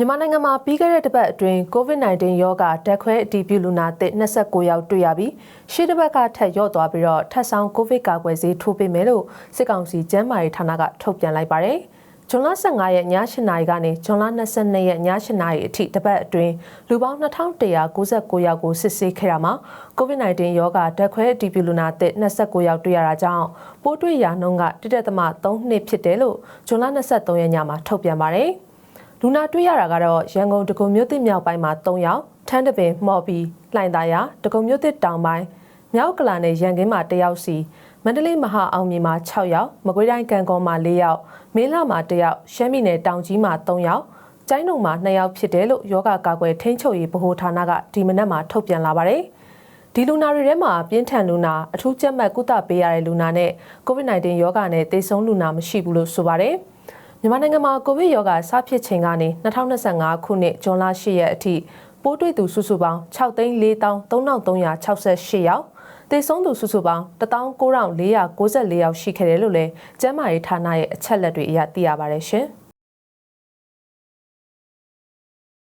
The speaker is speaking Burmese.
မြန်မာနိုင်ငံမှာပြီးခဲ့တဲ့တစ်ပတ်အတွင်း COVID-19 ရောဂါတက်ခွဲအတည်ပြုလူနာသစ်29ယောက်တွေ့ရပြီးရှေ့တစ်ပတ်ကထပ်ရော့သွားပြီးတော့ထပ်ဆောင်ကိုဗစ်ကာကွယ်ဆေးထိုးပေးမယ်လို့စစ်ကောင်စီကျန်းမာရေးဌာနကထုတ်ပြန်လိုက်ပါတယ်။ဇွန်လ15ရက်ည8နာရီကနေဇွန်လ22ရက်ည8နာရီအထိတစ်ပတ်အတွင်းလူပေါင်း2199ယောက်ကိုစစ်ဆေးခဲ့တာမှာ COVID-19 ရောဂါတက်ခွဲအတည်ပြုလူနာသစ်29ယောက်တွေ့ရတာကြောင့်ပိုးတွေ့ရာနှုန်းက1.3နှစ်ဖြစ်တယ်လို့ဇွန်လ23ရက်ညမှာထုတ်ပြန်ပါတယ်။ လူနာတွေ့ရတာကတော့ရန်ကုန်ဒဂုံမြို့သစ်မြောက်ပိုင်းမှာ3ယောက်ထန်းတပင်မော်ဘီလှိုင်သာယာဒဂုံမြို့သစ်တောင်ပိုင်းမြောက်ကလာနဲ့ရန်ကင်းမှာ1ယောက်စီမန္တလေးမဟာအောင်မြေမှာ6ယောက်မကွေးတိုင်းကံကောမှာ4ယောက်မင်းလာမှာ1ယောက်ရှမ်းပြည်နယ်တောင်ကြီးမှာ3ယောက်ကျိုင်းတုံမှာ2ယောက်ဖြစ်တယ်လို့ယောဂကာကွယ်ထိန်းချုပ်ရေးဗဟိုဌာနကဒီမနက်မှာထုတ်ပြန်လာပါတယ်ဒီလူနာတွေထဲမှာပြင်းထန်လူနာအထူးကြက်မှတ်ကုသပေးရတဲ့လူနာနဲ့ COVID-19 ရောဂါနဲ့သေဆုံးလူနာမရှိဘူးလို့ဆိုပါတယ်။ မြန်မာနိုင်ငံမှာကိုဗစ်ရောဂါစဖြစ်ချိန်ကနေ2025ခုနှစ်ဇွန်လ10ရက်အထိပိုးတွေ့သူစုစုပေါင်း6,4368ယောက်သေဆုံးသူစုစုပေါင်း19494ယောက်ရှိခဲ့တယ်လို့လည်းကျန်းမာရေးဌာနရဲ့အချက်လက်တွေအရသိရပါတယ်ရှင်။